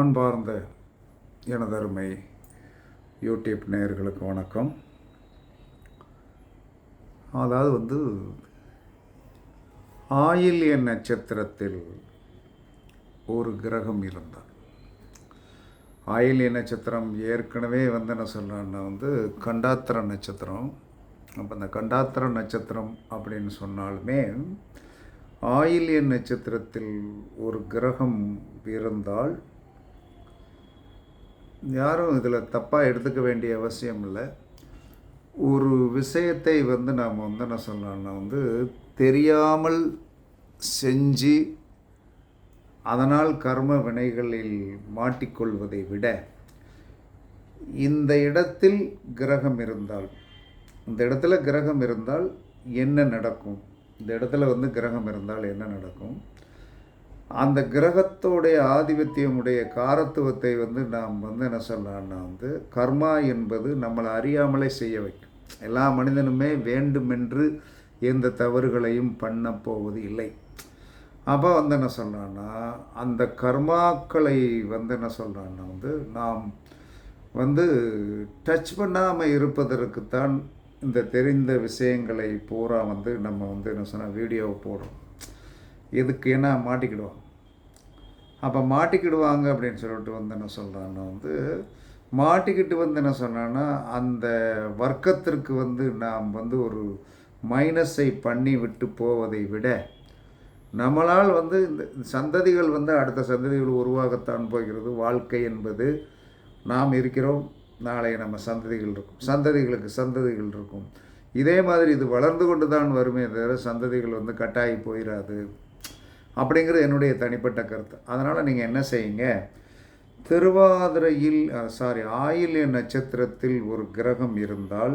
அன்பார்ந்த எனதருமை யூடியூப் நேயர்களுக்கு வணக்கம். அதாவது வந்து ஆயில்ய நட்சத்திரத்தில் ஒரு கிரகம் இருந்தார். ஆயில்ய நட்சத்திரம் ஏற்கனவே வந்து என்ன சொல்கிறேன்னா வந்து கண்டாத்திர நட்சத்திரம். அப்போ இந்த கண்டாத்திர நட்சத்திரம் அப்படின்னு சொன்னாலுமே ஆயில்ய நட்சத்திரத்தில் ஒரு கிரகம் இருந்தால் யாரும் இதில் தப்பாக எடுத்துக்க வேண்டிய அவசியம் இல்லை. ஒரு விஷயத்தை வந்து நாம் வந்து என்ன சொல்லலாம்னா வந்து தெரியாமல் செஞ்சு அதனால் கர்ம வினைகளில் மாட்டிக்கொள்வதை விட இந்த இடத்தில் கிரகம் இருந்தால் இந்த இடத்துல கிரகம் இருந்தால் என்ன நடக்கும்? இந்த இடத்துல வந்து கிரகம் இருந்தால் என்ன நடக்கும்? அந்த கிரகத்தோடைய ஆதிபத்தியமுடைய காரத்துவத்தை வந்து நாம் வந்து என்ன சொல்லலாம்னா வந்து கர்மா என்பது நம்மளை அறியாமலே செய்ய வைக்கும். எல்லா மனிதனுமே வேண்டுமென்று எந்த தவறுகளையும் பண்ண போவது இல்லை. அப்போ வந்து என்ன சொல்கிறான்னா அந்த கர்மாக்களை வந்து என்ன சொல்கிறான்னா வந்து நாம் வந்து டச் பண்ணாமல் இருப்பதற்குத்தான் இந்த தெரிந்த விஷயங்களை பூரா வந்து நம்ம வந்து என்ன சொன்னால் வீடியோ போடுறோம். எதுக்கு என்ன மாட்டிக்கிடுவோம் அப்போ மாட்டிக்கிடுவாங்க அப்படின்னு சொல்லிட்டு வந்து என்ன சொல்கிறான்னு வந்து மாட்டிக்கிட்டு வந்து என்ன சொன்னான்னா அந்த வர்க்கத்திற்கு வந்து நாம் வந்து ஒரு மைனஸை பண்ணி விட்டு போவதை விட நம்மளால் வந்து இந்த சந்ததிகள் வந்து அடுத்த சந்ததிகள் உருவாகத்தான் போகிறது. வாழ்க்கை என்பது நாம் இருக்கிறோம் நாளை நம்ம சந்ததிகள் இருக்கும். சந்ததிகளுக்கு சந்ததிகள் இருக்கும். இதே மாதிரி இது வளர்ந்து கொண்டு தான் வருமே தவிர சந்ததிகள் வந்து கட்டாயி போயிடாது அப்படிங்கிறது என்னுடைய தனிப்பட்ட கருத்து. அதனால் நீங்கள் என்ன செய்யுங்க? திருவாதிரையில் சாரி ஆயில்ய நட்சத்திரத்தில் ஒரு கிரகம் இருந்தால்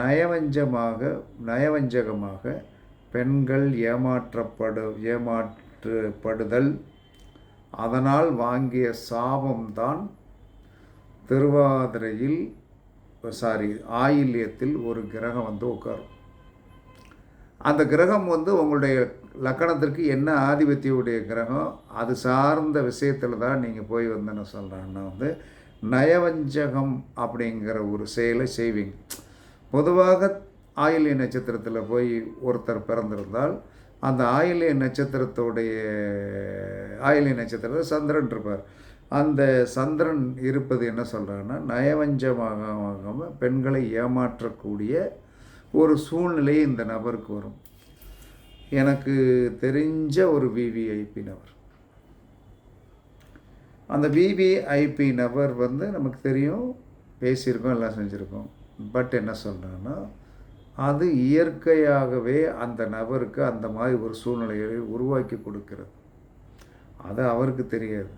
நயவஞ்சமாக நயவஞ்சகமாக பெண்கள் ஏமாற்றப்படு ஏமாற்றப்படுதல் அதனால் வாங்கிய சாபம்தான் திருவாதிரையில் சாரி ஆயில்யத்தில் ஒரு கிரகம் வந்து உட்காரும். அந்த கிரகம் வந்து உங்களுடைய லக்கணத்திற்கு என்ன ஆதிபத்தியுடைய கிரகம் அது சார்ந்த விஷயத்தில் தான் நீங்கள் போய் வந்து என்ன சொல்கிறேன்னா வந்து நயவஞ்சகம் அப்படிங்கிற ஒரு செயலை செய்வீங்க. பொதுவாக ஆயிலிய நட்சத்திரத்தில் போய் ஒருத்தர் பிறந்திருந்தால் அந்த ஆயிலிய நட்சத்திரத்துடைய ஆயிலிய நட்சத்திரத்தில் சந்திரன் இருப்பார். அந்த சந்திரன் இருப்பது என்ன சொல்கிறாங்கன்னா நயவஞ்சமாக பெண்களை ஏமாற்றக்கூடிய ஒரு சூழ்நிலை இந்த நபருக்கு வரும். எனக்கு தெரிஞ்ச ஒரு விவிஐபி நபர் அந்த விவிஐபி நபர் வந்து நமக்கு தெரியும் பேசியிருக்கோம் எல்லாம் செஞ்சுருக்கோம். பட் என்ன சொல்கிறேன்னா அது இயற்கையாகவே அந்த நபருக்கு அந்த மாதிரி ஒரு சூழ்நிலையை உருவாக்கி கொடுக்கிறது. அது அவருக்கு தெரியாது.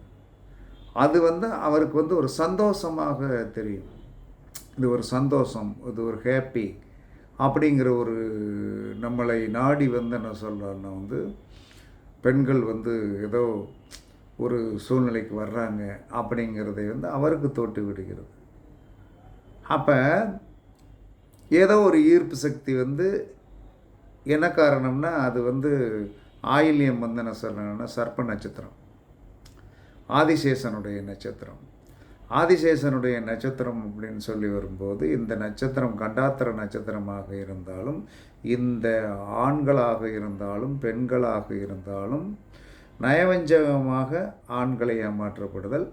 அது வந்து அவருக்கு வந்து ஒரு சந்தோஷமாக தெரியும். இது ஒரு சந்தோஷம் இது ஒரு ஹேப்பி அப்படிங்கிற ஒரு நம்மளை நாடி வந்து என்ன சொல்கிறோன்னா வந்து பெண்கள் வந்து ஏதோ ஒரு சூழ்நிலைக்கு வர்றாங்க அப்படிங்கிறதை வந்து அவருக்கு தோட்டு விடுகிறது. அப்போ ஏதோ ஒரு ஈர்ப்பு சக்தி வந்து என்ன காரணம்னா அது வந்து ஆயில்யம் வந்து என்ன சொல்கிறேன்னா சர்ப்ப நட்சத்திரம் ஆதிசேஷனுடைய நட்சத்திரம். ஆதிசேஷனுடைய நட்சத்திரம் அப்படின்னு சொல்லி வரும்போது இந்த நட்சத்திரம் கண்டாத்திர நட்சத்திரமாக இருந்தாலும் இந்த ஆண்களாக இருந்தாலும் பெண்களாக இருந்தாலும் நயவஞ்சகமாக ஆண்களை ஏமாற்றப்படுதல்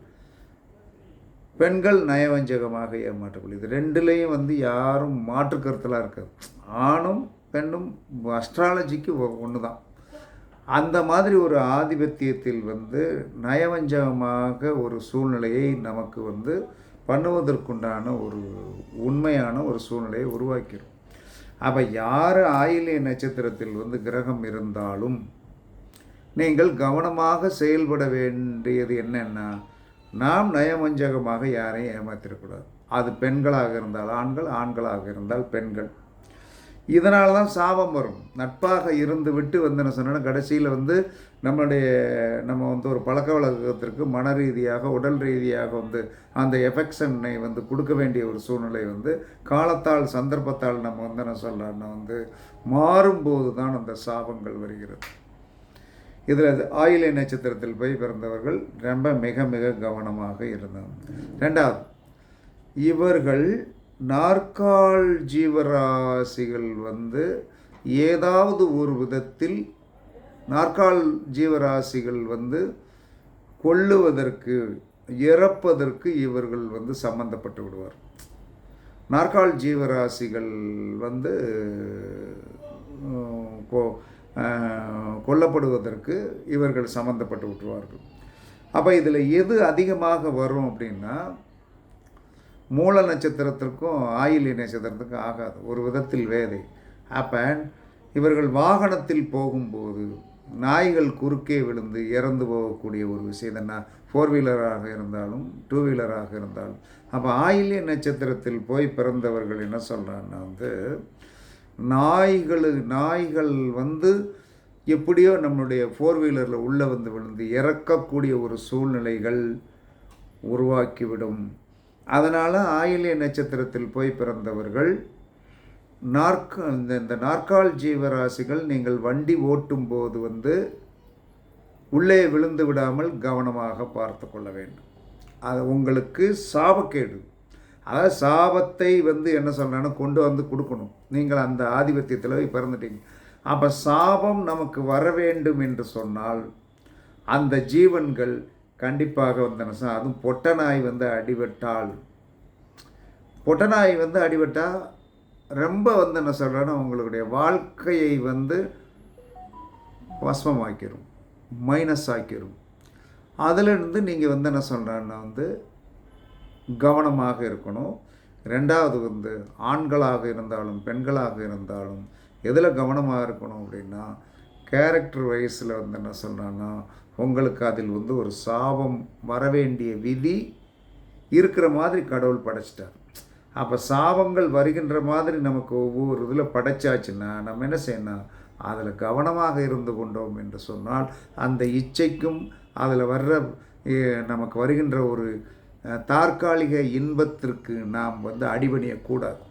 பெண்கள் நயவஞ்சகமாக ஏமாற்றப்படுது இது ரெண்டுலேயும் வந்து யாரும் மாற்று கருத்தலாக இருக்காது. ஆணும் பெண்ணும் அஸ்ட்ராலஜிக்கு ஒன்று தான் அந்த மாதிரி ஒரு ஆதிபத்தியத்தில் வந்து நயவஞ்சகமாக ஒரு சூழ்நிலையை நமக்கு வந்து பண்ணுவதற்குண்டான ஒரு உண்மையான ஒரு சூழ்நிலையை உருவாக்கிடும் அப்போ யார் ஆயிலிய நட்சத்திரத்தில் வந்து கிரகம் இருந்தாலும் நீங்கள் கவனமாக செயல்பட வேண்டியது என்னென்னா நாம் நயவஞ்சகமாக யாரையும் ஏமாத்திடக்கூடாது. அது பெண்களாக இருந்தால் ஆண்கள் ஆண்களாக இருந்தால் பெண்கள். இதனால தான் சாபம் வரும். நட்பாக இருந்து விட்டு வந்து என்ன சொன்னோன்னா கடைசியில் வந்து நம்மளுடைய நம்ம வந்து ஒரு பழக்க வழக்கத்திற்கு மன ரீதியாக உடல் ரீதியாக வந்து அந்த எஃபெக்ஷனை வந்து கொடுக்க வேண்டிய ஒரு சூழ்நிலை வந்து காலத்தால் சந்தர்ப்பத்தால் நம்ம வந்து என்ன சொல்லலாம்னா வந்து மாறும்போது தான் அந்த சாபங்கள் வருகிறது. இதில் ஆயிலை நட்சத்திரத்தில் போய் பிறந்தவர்கள் ரொம்ப மிக மிக கவனமாக இருந்தாங்க ரெண்டாவது இவர்கள் நாற்கால் ஜீவராசிகள் வந்து ஏதாவது ஒரு விதத்தில் நாற்கால் ஜீவராசிகள் வந்து கொள்ளுவதற்கு இறப்பதற்கு இவர்கள் வந்து சம்பந்தப்பட்டு விடுவார். நாற்கால் ஜீவராசிகள் வந்து கொ- கொல்லப்படுவதற்கு இவர்கள் சம்மந்தப்பட்டு விட்டுருவார்கள். அப்போ இதில் எது அதிகமாக வரும் அப்படின்னா மூல நட்சத்திரத்திற்கும் ஆயிலி நட்சத்திரத்துக்கும் ஆகாது. ஒரு விதத்தில் வேதை. அப்போ இவர்கள் வாகனத்தில் போகும்போது நாய்கள் குறுக்கே விழுந்து இறந்து போகக்கூடிய ஒரு விஷயம் நான் ஃபோர் வீலராக இருந்தாலும் டூ வீலராக இருந்தாலும். அப்போ ஆயிலிய நட்சத்திரத்தில் போய் பிறந்தவர்கள் என்ன சொல்கிறாங்கன்னா வந்து நாய்கள் நாய்கள் வந்து எப்படியோ நம்மளுடைய ஃபோர் வீலரில் உள்ளே வந்து விழுந்து இறக்கக்கூடிய ஒரு சூழ்நிலைகள் உருவாக்கிவிடும். அதனால் ஆயிலிய நட்சத்திரத்தில் போய் பிறந்தவர்கள் நாற்க இந்த இந்த நாற்கால் ஜீவராசிகள் நீங்கள் வண்டி ஓட்டும் போது வந்து உள்ளே விழுந்து விடாமல் கவனமாக பார்த்து கொள்ள வேண்டும். அது உங்களுக்கு சாபக்கேடு. அதாவது சாபத்தை வந்து என்ன சொல்கிறேன்னா கொண்டு வந்து கொடுக்கணும். நீங்கள் அந்த ஆதிபத்தியத்தில் போய் பிறந்துட்டீங்க. அப்போ சாபம் நமக்கு வர வேண்டும் என்று சொன்னால் அந்த ஜீவன்கள் கண்டிப்பாக வந்து என்ன அதுவும் பொட்ட நாய் வந்து அடிபட்டால். பொட்ட நாய் வந்து அடிபட்டால் ரொம்ப வந்து என்ன சொல்கிறேன்னா உங்களுடைய வாழ்க்கையை வந்து பஸ்மமாக்கிடும் மைனஸ் ஆக்கிடும் அதிலிருந்து நீங்கள் வந்து என்ன சொல்கிறேன்னா வந்து கவனமாக இருக்கணும். ரெண்டாவது வந்து ஆண்களாக இருந்தாலும் பெண்களாக இருந்தாலும் எதில் கவனமாக இருக்கணும் அப்படின்னா கேரக்டர் வயசில் வந்து என்ன சொல்கிறான்னா உங்களுக்கு அதில் வந்து ஒரு சாபம் வரவேண்டிய விதி இருக்கிற மாதிரி கடவுள் படைச்சிட்டார். அப்போ சாபங்கள் வருகின்ற மாதிரி நமக்கு ஒவ்வொரு இதில் படைச்சாச்சுன்னா நம்ம என்ன செய்யணும் அதில் கவனமாக இருந்து கொண்டோம் என்று சொன்னால் அந்த இச்சைக்கும் அதில் வர்ற நமக்கு வருகின்ற ஒரு தற்காலிக இன்பத்திற்கு நாம் வந்து அடிபணியக்கூடாது.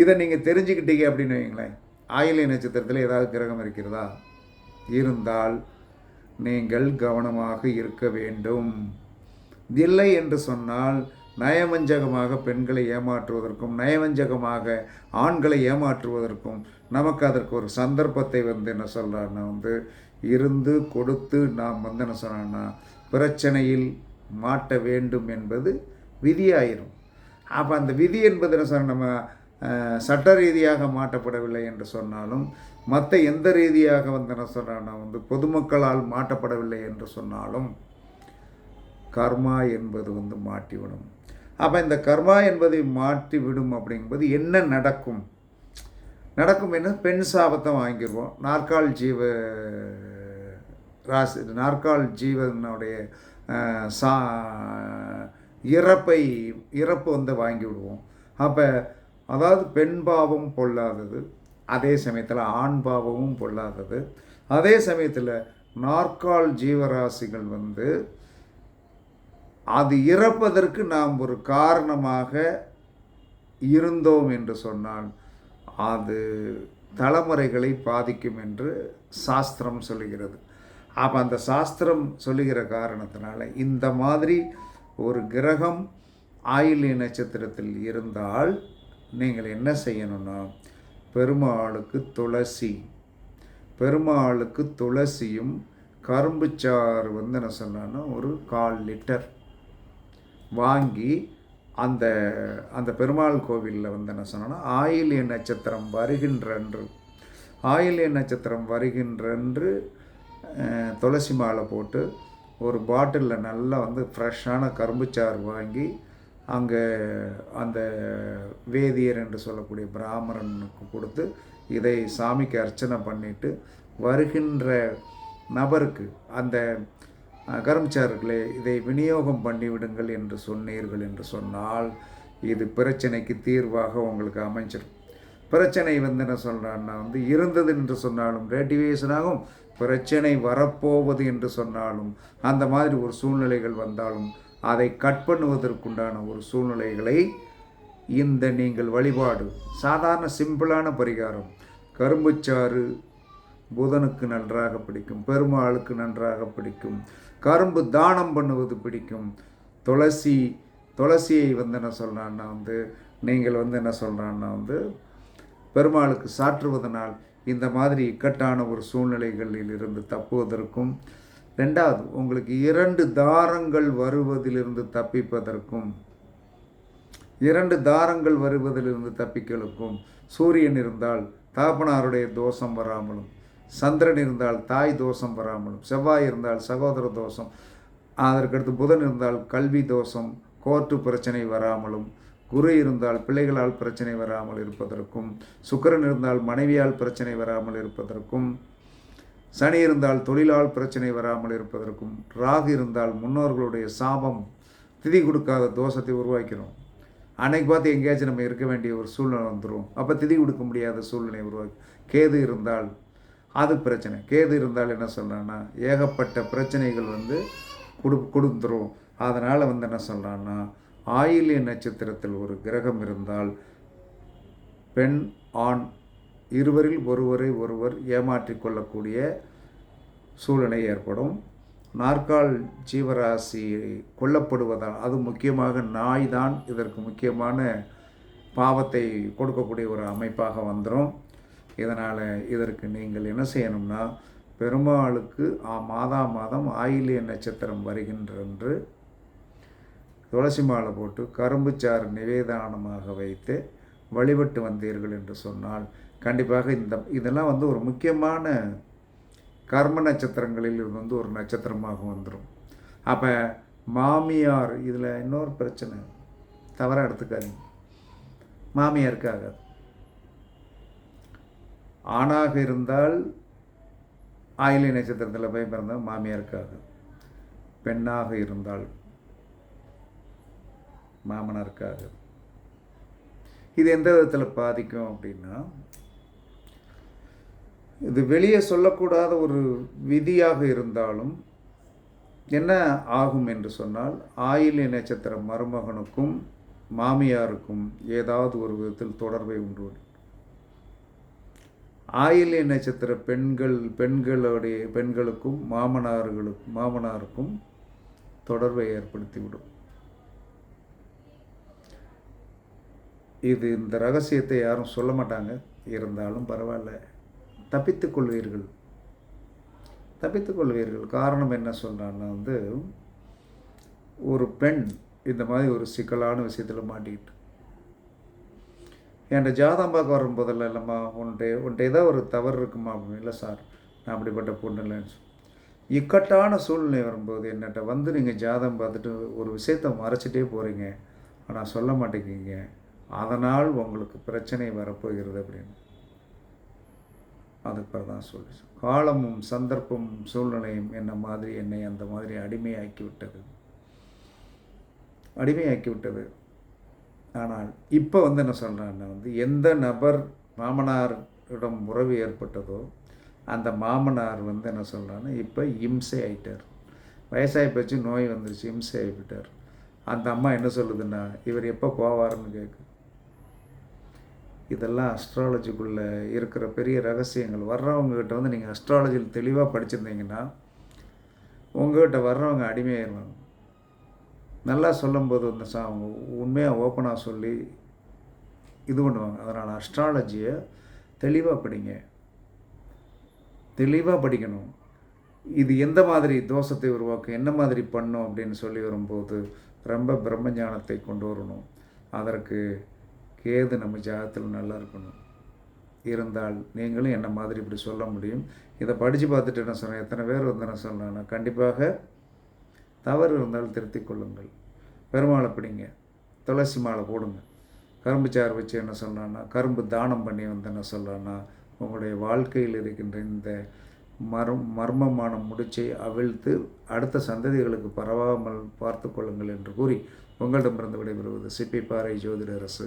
இதை நீங்கள் தெரிஞ்சுக்கிட்டீங்க அப்படின்னு வைங்களேன் ஆயிலை நட்சத்திரத்தில் ஏதாவது கிரகம் இருக்கிறதா? இருந்தால் நீங்கள் கவனமாக இருக்க வேண்டும். இல்லை என்று சொன்னால் நயவஞ்சகமாக பெண்களை ஏமாற்றுவதற்கும் நயவஞ்சகமாக ஆண்களை ஏமாற்றுவதற்கும் நமக்கு அதற்கு ஒரு சந்தர்ப்பத்தை வந்து என்ன சொல்கிறான்னா வந்து இருந்து கொடுத்து நாம் வந்து என்ன சொல்கிறோன்னா பிரச்சனையில் மாட்ட வேண்டும் என்பது விதியாயிரும். அப்போ அந்த விதி என்பது என்ன சொன்ன நம்ம சட்ட ரீதியாக மாட்டப்படவில்லை என்று சொன்னாலும் மற்ற எந்த ரீதியாக வந்து என்ன சொல்கிறான்னா வந்து பொதுமக்களால் மாட்டப்படவில்லை என்று சொன்னாலும் கர்மா என்பது வந்து மாட்டிவிடும் அப்போ இந்த கர்மா என்பதை மாட்டி விடும் அப்படிங்கும்போது என்ன நடக்கும்? நடக்கும் என்ன? பெண் சாபத்தை வாங்கிடுவோம் நாற்கால் ஜீவ ராசி நாற்கால் ஜீவனுடைய சா இறப்பை இறப்பு வந்து வாங்கி விடுவோம் அப்போ அதாவது பெண் பாவம் பொல்லாதது அதே சமயத்தில் ஆண் பாவமும் பொல்லாதது. அதே சமயத்தில் நாற்கால் ஜீவராசிகள் வந்து அது இறப்பதற்கு நாம் ஒரு காரணமாக இருந்தோம் என்று சொன்னால் அது தலைமுறைகளை பாதிக்கும் என்று சாஸ்திரம் சொல்லுகிறது. அப்போ அந்த சாஸ்திரம் சொல்லுகிற காரணத்தினால இந்த மாதிரி ஒரு கிரகம் ஆயில்ய நட்சத்திரத்தில் இருந்தால் நீங்கள் என்ன செய்யணும்னா பெருமாளுக்கு துளசி. பெருமாளுக்கு துளசியும் கரும்புச்சாறு வந்து என்ன சொன்னான்னா ஒரு கால் லிட்டர் வாங்கி அந்த அந்த பெருமாள் கோவிலில் வந்து என்ன சொன்னோன்னா ஆயிலிய நட்சத்திரம் வருகின்றன்று. ஆயிலிய நட்சத்திரம் வருகின்றன்று துளசி மாலை போட்டு ஒரு பாட்டிலில் நல்லா வந்து ஃப்ரெஷ்ஷான கரும்புச்சாறு வாங்கி அங்கே அந்த வேதியர் என்று சொல்லக்கூடிய பிராமணனுக்கு கொடுத்து இதை சாமிக்கு அர்ச்சனை பண்ணிட்டு வருகின்ற நபருக்கு அந்த அஹ், இதை விநியோகம் பண்ணிவிடுங்கள் என்று சொன்னீர்கள் என்று சொன்னால் இது பிரச்சனைக்கு தீர்வாக உங்களுக்கு அமைஞ்சிடும் பிரச்சனை வந்து என்ன சொல்கிறான்னா வந்து இருந்தது என்று சொன்னாலும் ரேட்டிவேஷன் ஆகும் பிரச்சனை வரப்போவது என்று சொன்னாலும் அந்த மாதிரி ஒரு சூழ்நிலைகள் வந்தாலும் அதை கட் பண்ணுவதற்குண்டான ஒரு சூழ்நிலைகளை இந்த நீங்கள் வழிபாடு. சாதாரண சிம்பிளான பரிகாரம். கரும்புச்சாறு புதனுக்கு நன்றாக பிடிக்கும் பெருமாளுக்கு நன்றாக பிடிக்கும் கரும்பு தானம் பண்ணுவது பிடிக்கும். துளசி துளசியை வந்து என்ன சொல்கிறான்னா வந்து நீங்கள் வந்து என்ன சொல்கிறான்னா வந்து பெருமாளுக்கு சாற்றுவதனால் இந்த மாதிரி இக்கட்டான ஒரு சூழ்நிலைகளில் இருந்து தப்புவதற்கும் ரெண்டாவது உங்களுக்கு இரண்டு தாரங்கள் வருவதிலிருந்து தப்பிப்பதற்கும் இரண்டு தாரங்கள் வருவதிலிருந்து தப்பிக்கலுக்கும் சூரியன் இருந்தால் தாப்பனாருடைய தோஷம் வராமலும் சந்திரன் இருந்தால் தாய் தோஷம் வராமலும் செவ்வாய் இருந்தால் சகோதர தோஷம் அதற்கடுத்து புதன் இருந்தால் கல்வி தோஷம் கோர்ட்டு பிரச்சனை வராமலும் குரு இருந்தால் பிள்ளைகளால் பிரச்சனை வராமல் இருப்பதற்கும் சுக்கரன் இருந்தால் மனைவியால் பிரச்சனை வராமல் இருப்பதற்கும் சனி இருந்தால் தொழிலால் பிரச்சனை வராமல் இருப்பதற்கும் ராகு இருந்தால் முன்னோர்களுடைய சாபம் திதி கொடுக்காத தோஷத்தை உருவாக்கிறோம். அன்னைக்கு பார்த்து எங்கேயாச்சும் நம்ம இருக்க வேண்டிய ஒரு சூழ்நிலை வந்துடும் அப்போ திதி கொடுக்க முடியாத சூழ்நிலை உருவாக்கி கேது இருந்தால் அது பிரச்சனை. கேது இருந்தால் என்ன சொல்கிறான்னா ஏகப்பட்ட பிரச்சனைகள் வந்து கொடு கொடுத்துரும். அதனால் வந்து என்ன சொல்கிறான்னா ஆயில்ய நட்சத்திரத்தில் ஒரு கிரகம் இருந்தால் பெண் ஆண் இருவரில் ஒருவரை ஒருவர் ஏமாற்றி கொள்ளக்கூடிய சூழ்நிலை ஏற்படும். நாற்கால் ஜீவராசி கொல்லப்படுவதால் அது முக்கியமாக நாய் தான் இதற்கு முக்கியமான பாவத்தை கொடுக்கக்கூடிய ஒரு அமைப்பாக வந்துடும் இதனால் இதற்கு நீங்கள் என்ன செய்யணும்னா பெருமாளுக்கு மாதா மாதம் ஆயிலிய நட்சத்திரம் வருகின்றன்று துளசி மாலை போட்டு கரும்புச்சாறு நிவேதானமாக வைத்து வழிபட்டு வந்தீர்கள் என்று சொன்னால் கண்டிப்பாக இந்த இதெல்லாம் வந்து ஒரு முக்கியமான கர்ம நட்சத்திரங்களில் இது வந்து ஒரு நட்சத்திரமாக வந்துடும் அப்போ மாமியார் இதில் இன்னொரு பிரச்சனை. தவறாக எடுத்துக்காதீங்க. மாமியாருக்காக ஆணாக இருந்தால் ஆயிலை நட்சத்திரத்தில் போய் பிறந்தால் மாமியாருக்காக பெண்ணாக இருந்தால் மாமனாருக்காக இது எந்த விதத்தில் பாதிக்கும் அப்படின்னா இது வெளியே சொல்லக்கூடாத ஒரு விதியாக இருந்தாலும் என்ன ஆகும் என்று சொன்னால் ஆயில்ய நட்சத்திர மருமகனுக்கும் மாமியாருக்கும் ஏதாவது ஒரு விதத்தில் தொடர்பை உண்டு. ஆயில்ய நட்சத்திர பெண்கள் பெண்களுடைய பெண்களுக்கும் மாமனார்களுக்கும் மாமனாருக்கும் தொடர்பை ஏற்படுத்திவிடும். இது இந்த ரகசியத்தை யாரும் சொல்ல மாட்டாங்க. இருந்தாலும் பரவாயில்ல. தப்பித்துக் கொள்வீர்கள். தப்பித்துக் கொள்வீர்கள். காரணம் என்ன சொல்கிறான்னா வந்து ஒரு பெண் இந்த மாதிரி ஒரு சிக்கலான விஷயத்தில் மாட்டிக்கிட்டு. என்கிட்ட ஜாதகம் பார்க்க வரும்போதெல்லாம் இல்லைம்மா உன்ட்டு உன்ட்டு ஏதாவது ஒரு தவறு இருக்குமா? அப்படின்னு இல்லை சார் நான் அப்படிப்பட்ட பொண்ணு இல்லைன்னு இக்கட்டான சூழ்நிலை வரும்போது என்னட்ட வந்து நீங்கள் ஜாதகம் பார்த்துட்டு ஒரு விஷயத்தை மறைச்சிட்டே போகிறீங்க ஆனால் சொல்ல மாட்டேங்கிங்க அதனால் உங்களுக்கு பிரச்சனை வரப்போகிறது அப்படின்னு. அதுக்கு தான் சொல்லி. காலமும் சந்தர்ப்பமும் சூழ்நிலையும் என்ன மாதிரி என்னை அந்த மாதிரி அடிமையாக்கி விட்டது அடிமையாக்கி விட்டது ஆனால் இப்போ வந்து என்ன சொல்கிறேன்னா வந்து எந்த நபர் மாமனாரிடம் உறவு ஏற்பட்டதோ அந்த மாமனார் வந்து என்ன சொல்கிறான்னா இப்போ இம்சை ஆகிட்டார் வயசாகி போச்சு நோய் வந்துருச்சு இம்சை ஆகிவிட்டார். அந்த அம்மா என்ன சொல்லுதுன்னா இவர் எப்போ போவார்னு கேட்கு இதெல்லாம் அஸ்ட்ராலஜிக்குள்ளே இருக்கிற பெரிய ரகசியங்கள். வர்றவங்ககிட்ட வந்து நீங்கள் அஸ்ட்ராலஜியில் தெளிவாக படிச்சிருந்தீங்கன்னா உங்கள்கிட்ட வர்றவங்க அடிமையாயிருவாங்க நல்லா சொல்லும்போது வந்து சா அவங்க உண்மையாக ஓப்பனாக சொல்லி இது பண்ணுவாங்க. அதனால் அஸ்ட்ராலஜியை தெளிவாக படிங்க. தெளிவாக படிக்கணும். இது எந்த மாதிரி தோஷத்தை உருவாக்கும் என்ன மாதிரி பண்ணும் அப்படின்னு சொல்லி வரும்போது ரொம்ப பிரம்மஞானத்தை கொண்டு வரணும். அதற்கு கேது நம்ம ஜாதத்தில் நல்லா இருக்கணும். இருந்தால் நீங்களும் என்ன மாதிரி இப்படி சொல்ல முடியும்? இதை படித்து பார்த்துட்டு என்ன சொன்னேன்? எத்தனை பேர் வந்து என்ன சொல்கிறேன்னா கண்டிப்பாக தவறு இருந்தால் திருத்திக் கொள்ளுங்கள். பெருமாளை பிடிங்க. துளசி மாலை போடுங்க. கரும்பு சாறு வச்சு என்ன சொல்கிறான்னா கரும்பு தானம் பண்ணி வந்து என்ன சொல்கிறான்னா உங்களுடைய வாழ்க்கையில் இருக்கின்ற இந்த மர்ம மர்மமான முடிச்சை அவிழ்த்து அடுத்த சந்ததிகளுக்கு பரவாமல் பார்த்து கொள்ளுங்கள் என்று கூறி உங்களிடமிருந்து விடைபெறுவது சிப்பி பாறை ஜோதிடரசு